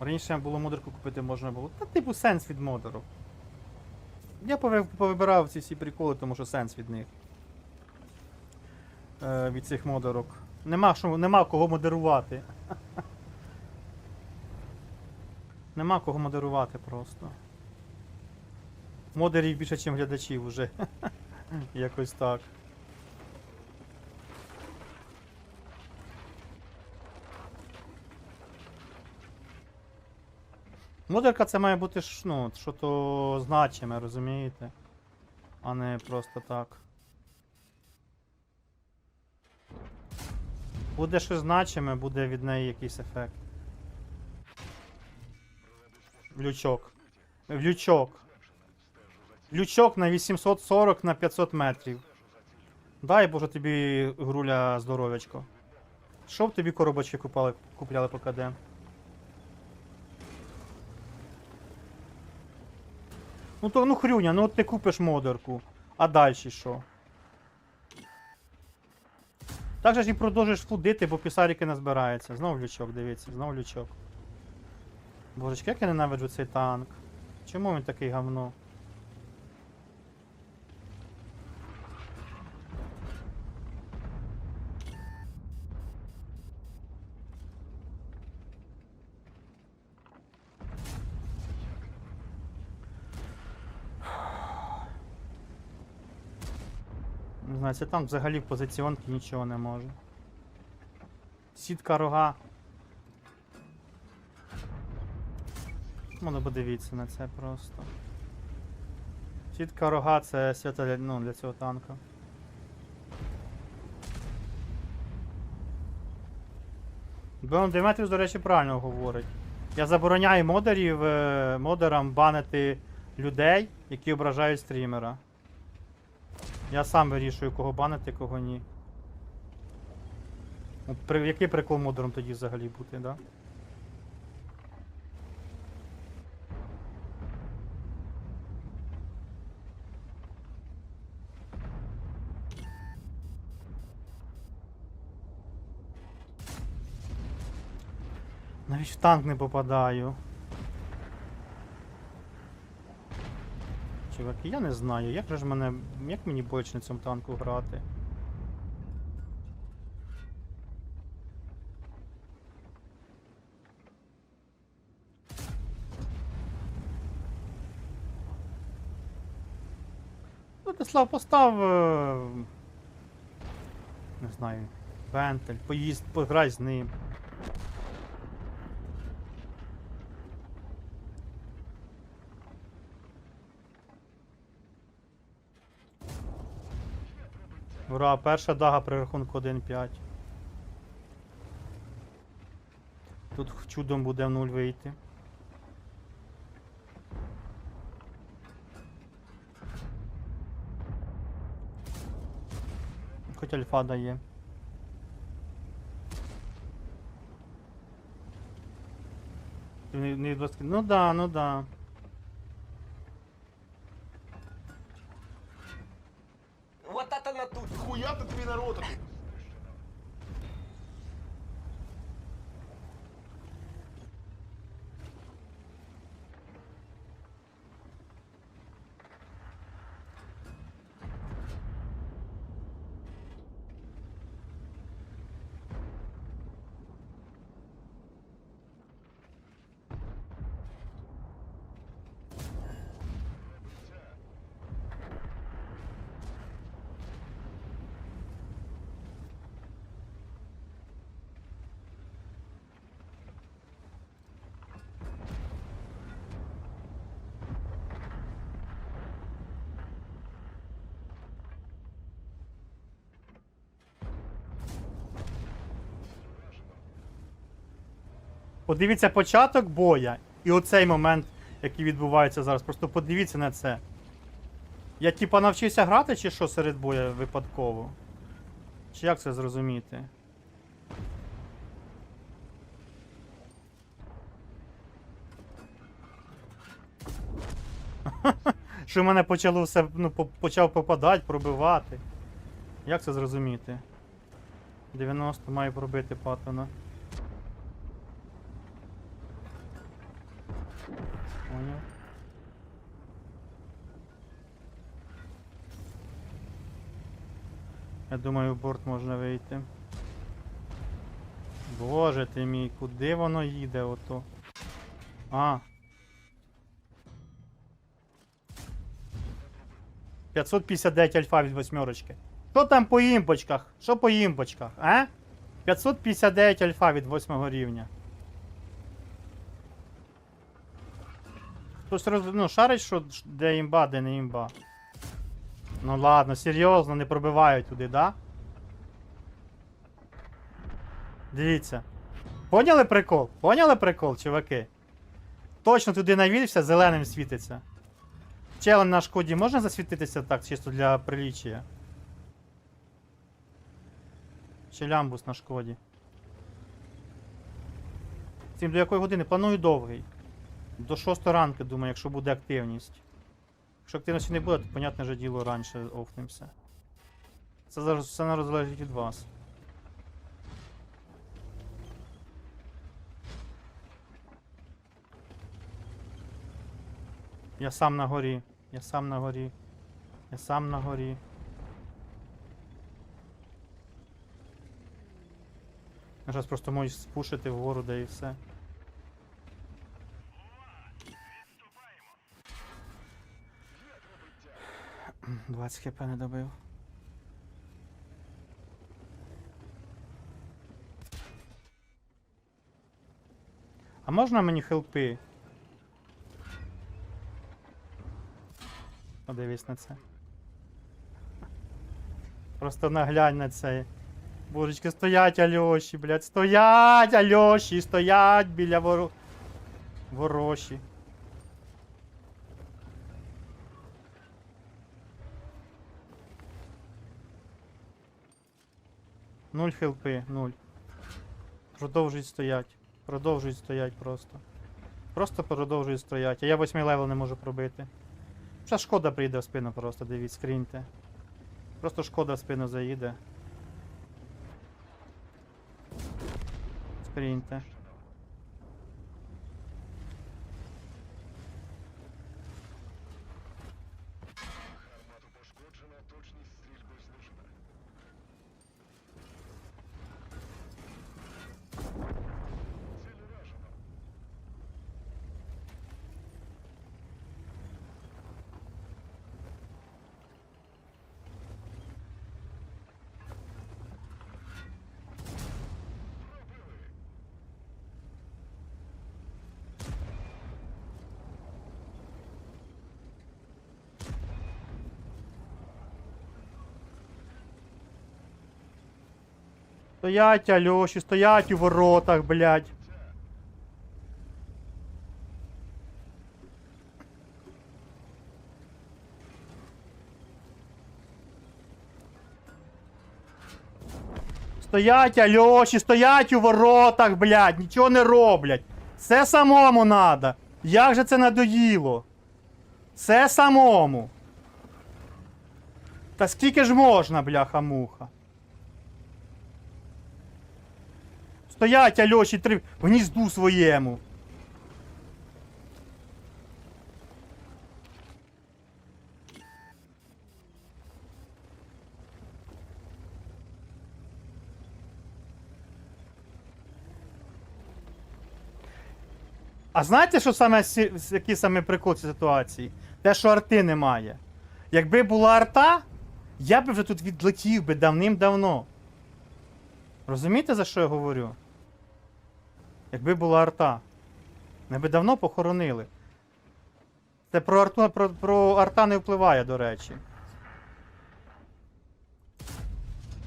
Раніше було модерку купити можна було. Та типу сенс від модеру. Я повибирав ці всі приколи, тому що сенс від них. Е, від цих модерок. Нема, що, нема кого модерувати. Нема кого модерувати просто. Модерів більше, ніж глядачів уже. Якось так. Модерка це має бути ну, що то значиме, розумієте? А не просто так. Буде щось значиме, буде від неї якийсь ефект. Лючок. Лючок. Лючок на 840 на 500 метрів. Дай Боже тобі груля здоров'ячко. Що б тобі коробочки купали, купляли по КД? Ну то ну хрюня, ну от ти купиш модерку. А далі що? Так же ж і продовжиш флудити, бо пісаріки не збираються. Знов лючок, дивіться, знов лючок. Божечки, як я ненавиджу цей танк. Чому він такий говно? Цей танк взагалі в позиціонці нічого не може. Сітка рога. Ну, подивіться на це просто. Сітка рога це свята для, ну, для цього танка. Беон Деметріус, до речі, правильно говорить. Я забороняю модерів, е, модерам банити людей, які ображають стрімера. Я сам вирішую, кого банити, кого ні. Ну, При, який прикол модером тоді взагалі бути, да? Навіть в танк не попадаю. Чуваки, я не знаю, як же ж мене. Як мені боляче на цьому танку грати? Владислав, постав. е, Не знаю. Вентиль, поїзд, пограй з ним. Ура, перша дага при рахунку 1-5. Тут чудом буде в нуль вийти. Хоч альфа дає. Ну да, ну да. Подивіться початок боя і оцей момент, який відбувається зараз. Просто подивіться на це. Я типа навчився грати чи що серед боя випадково? Чи як це зрозуміти? Що в мене почало все, ну, по- почав попадати, пробивати. Як це зрозуміти? 90 має пробити патона. Поняв. Я думаю, в борт можна вийти. Боже ти мій, куди воно їде ото? А. 559 альфа від восьмерочки. Що там по імпочках? Що по імпочках, а? 559 альфа від 8 рівня. Хтось роз... ну, шарить, що де імба, де не імба. Ну ладно, серйозно, не пробивають туди, да? Дивіться. Поняли прикол? Поняли прикол, чуваки? Точно туди навівся, зеленим світиться. Челен на шкоді можна засвітитися так, чисто для приліччя? Чи лямбус на шкоді? Цим до якої години? Планую довгий. До 6 ранку, думаю, якщо буде активність. Якщо активності не буде, то, понятне же діло, раніше офнемося. Це зараз все не залежить від вас. Я сам на горі. Я сам на горі. Я сам на горі. Зараз просто можу спушити вгору, де і все. Двадцять хп не добив. А можна мені хелпи? Подивись на це. Просто наглянь на це. Божечки, стоять Альоші, блядь, стоять Альоші, стоять біля воро... вороші. Нуль хилпи, нуль. Продовжують стоять. Продовжують стоять просто. Просто продовжують стоять. А я 8 левел не можу пробити. Зараз шкода прийде в спину просто, дивіться, скріньте. Просто шкода в спину заїде. Скріньте. Стоять, Альоші, стоять у воротах, блядь. Стоять, Альоші, стоять у воротах, блядь, нічого не роблять. Все самому надо. Як же це надоїло? Все самому. Та скільки ж можна, бляха Стоять, Альоші, три в гнізду своєму. А знаєте, що саме який саме прикол цієї ситуації? Те, що арти немає. Якби була арта, я би вже тут відлетів би давним-давно. Розумієте, за що я говорю? Якби була арта. Ми би давно похоронили. Це про арту, про, про арта не впливає, до речі.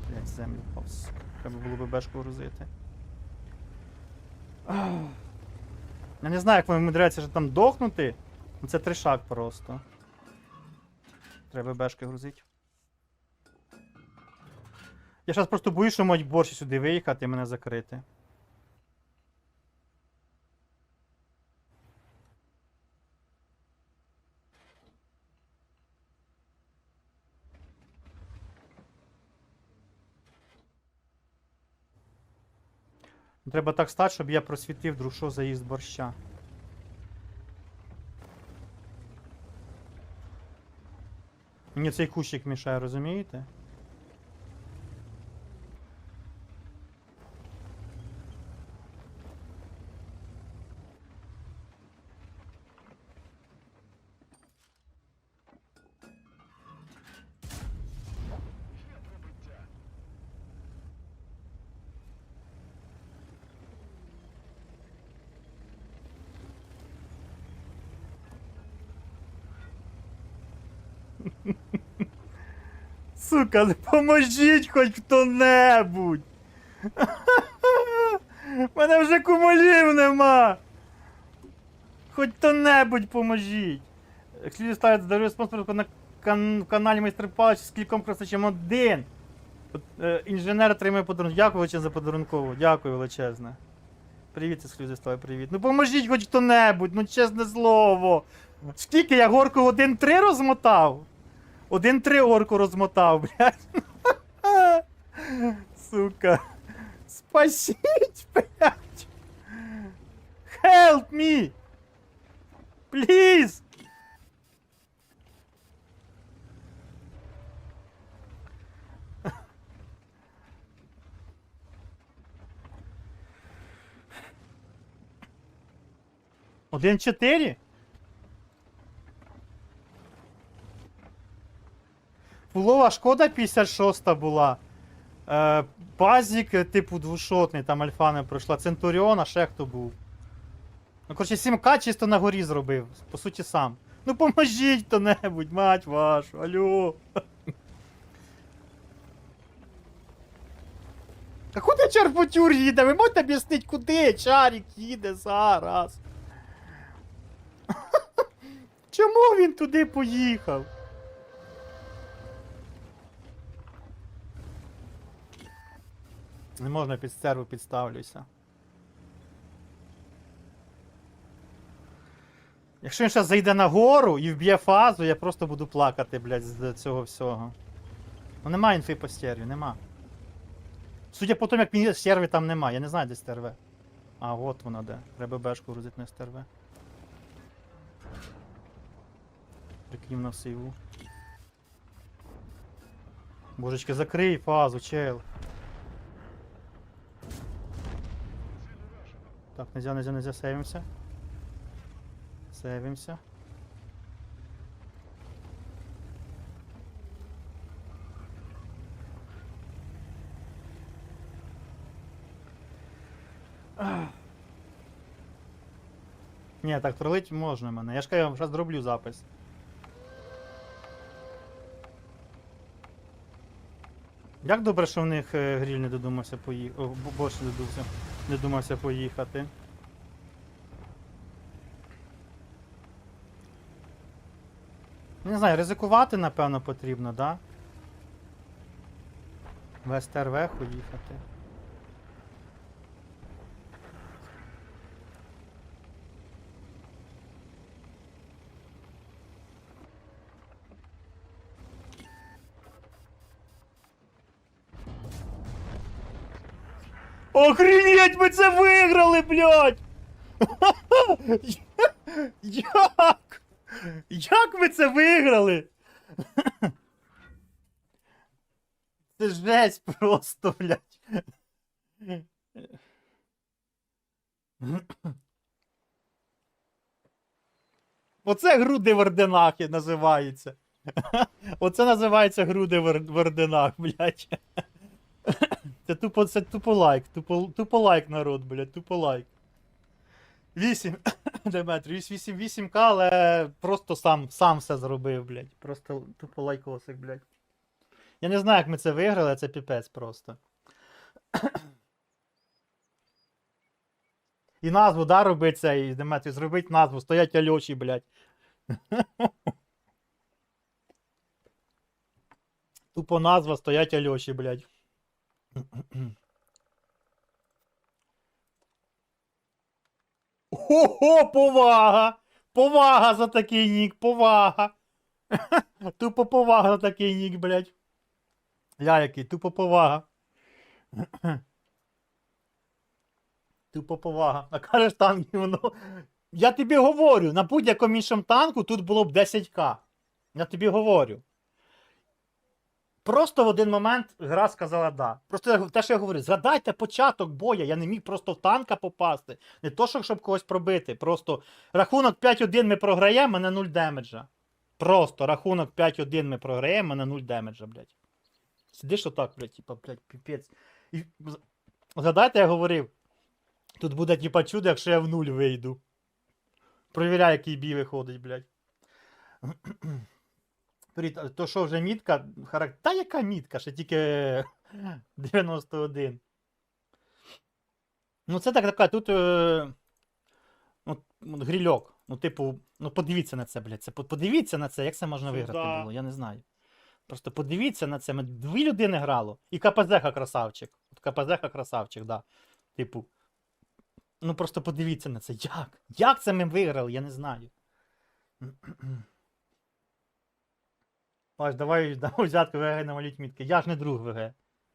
Блять, землю впав. Треба було би бешку грузити. Я не знаю, як вони вмудряються вже там дохнути. Ну це тришак просто. Треба бешки грузити. Я зараз просто боюсь, що можуть борщі сюди виїхати і мене закрити. Ну, треба так стати, щоб я просвітив друг, що заїзд борща. Мені цей кущик мішає, розумієте? Сука, допоможіть хоч хто-небудь. Мене вже кумулів нема. Хоч хто-небудь поможіть. Якщо ставить здоров'я спонсорку на кан- каналі Майстер Палич з кільком красачем один. Е, Інженер отримує подарунок. Дякую величезне за подарункову. Дякую величезне. Привіт, ексклюзив, привіт. Ну поможіть хоч хто-небудь, ну чесне слово. Скільки я горку 1-3 розмотав? Один-три орку розмотав, блядь. Сука. Спасіть, блядь. Help me! Please! Один-чотири? Фулова шкода 56 була. Е, Базік, е, типу, двушотний, там альфа не пройшла. Центуріон, а ще хто був. Ну, коротше, 7К чисто на горі зробив. По суті, сам. Ну поможіть хто-небудь, мать вашу, алло. А куди Чарпотюр їде? Ви можете об'яснити, куди Чарік їде зараз? Чому він туди поїхав? Не можна під стерву підставлюся. Якщо він зараз зайде на гору і вб'є фазу, я просто буду плакати, блядь, з цього всього. Ну нема інфи по стерві, нема. Судя по тому, як він є, стерви там нема, я не знаю, де стерве. А, от вона де. Треба бешку грузити на стерве. Прикинь на сейву. Божечки, закрий фазу, чел. Так, нельзя, нельзя, нельзя, сейвимся. Сейвимся. не так тролить можна мене. Я ж кажу, я вам зараз зроблю запис. Як добре, що в них е, гріль не додумався поїхати. Бош не додумався, не думався поїхати. Не знаю, ризикувати, напевно, потрібно, да? В СТРВ їхати. Охренеть, ми це виграли, блядь! Як? Як ми це виграли? Це жесть просто, блядь. Оце груди в орденах називається. Оце називається груди в орденах, блядь. Це тупо, це тупо лайк, тупо, тупо лайк народ, блядь, тупо лайк. 8 Деметр, 8 8к, але просто сам, сам все зробив, блядь. Просто тупо лайкосик, блядь. Я не знаю, як ми це виграли, це піпець просто. І назву, да, робить цей Деметрій, зробить назву, стоять Альоші, блядь. Тупо назва стоять Альоші, блядь. Ого, повага! Повага за такий нік, повага! Тупо повага за такий нік, блядь. Ля який, тупо повага. Тупо повага. А кажеш танк гівно. Я тобі говорю, на будь-якому іншому танку тут було б 10к. Я тобі говорю. Просто в один момент гра сказала да. Просто те, що я говорю, згадайте початок боя, я не міг просто в танка попасти. Не то, що, щоб когось пробити. Просто рахунок 5-1 ми програємо, мене 0 демеджа. Просто рахунок 5-1 ми програємо, мене 0 демеджа, блядь. Сидиш отак, блядь, типа, блядь, піпець. І згадайте, я говорив. Тут буде, типа, чудо, якщо я в нуль вийду. Провіряй, який бій виходить, блядь. Привіт, то що вже мітка? Харак... Та яка мітка? Ще тільки 91. Ну, це так така, тут. Е... Ну, от грільок. Ну, типу, ну подивіться на це, блядь. Це, подивіться на це, як це можна виграти було, я не знаю. Просто подивіться на це. Ми дві людини грало. І КПЗХ красавчик. От КПЗХ красавчик, да. Типу. Ну просто подивіться на це. Як? Як це ми виграли? Я не знаю. Паш, давай дамо взятку ВГ намалюють мітки. Я ж не друг ВГ.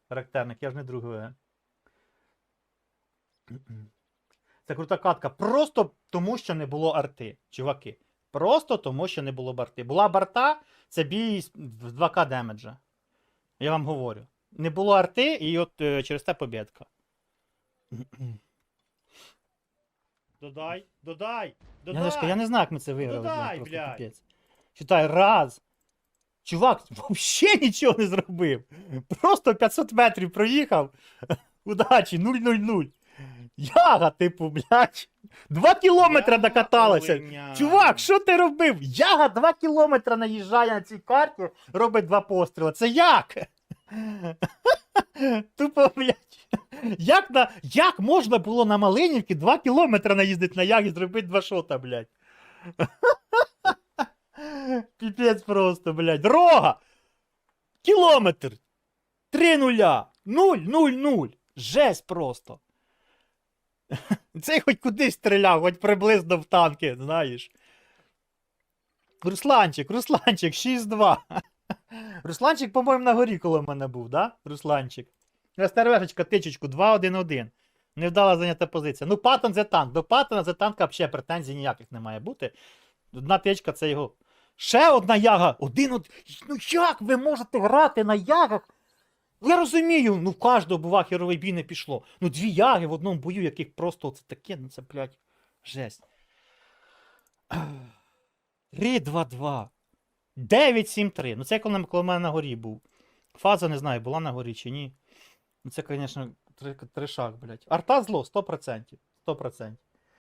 Характерник, я ж не друг ВГ. Це крута катка. Просто тому, що не було арти, чуваки. Просто тому, що не було барти. Була барта, це бій в 2К демеджа. Я вам говорю. Не було арти, і от е, через те побєдка. Додай, додай, додай. я не знаю, як ми це виграли. дай, блядь, просто блядь. піпець. Читай, раз. Чувак, взагалі нічого не зробив. Просто 500 метрів проїхав. Удачі, 0-0-0. Яга, типу, блядь. Два кілометри докаталася. Хуйня. Чувак, що ти робив? Яга 2 кілометри наїжджає на цій карті, робить два постріли. Це як? Тупо, блядь. Як, на, як можна було на Малинівці 2 кілометри наїздити на яг і зробити два шота, блядь? Піпець просто, блядь. Рога! Кілометр! Три нуля! Нуль, нуль, нуль! Жесть просто. Цей хоч кудись стріляв, хоч приблизно в танки, знаєш. Русланчик, Русланчик, 6-2. Русланчик, по-моєму, на горі коло мене був, да? Русланчик. СТРВшечка, тичечку, 2-1-1. Невдала зайнята позиція. Ну, Паттон це танк. До Паттона це танка взагалі претензій ніяких не має бути. Одна тичка це його. Ще одна яга. Один од... Ну як ви можете грати на ягах? Я розумію, ну в кожного бува херовий бій не пішло. Ну дві яги в одному бою, яких просто це таке, ну це, блядь, жесть. 3-2-2. 9-7-3. Ну це коли, коли мене на горі був. Фаза не знаю, була на горі чи ні. Ну це, звісно, три- трешак, блядь. Арта зло, 100%. 100%.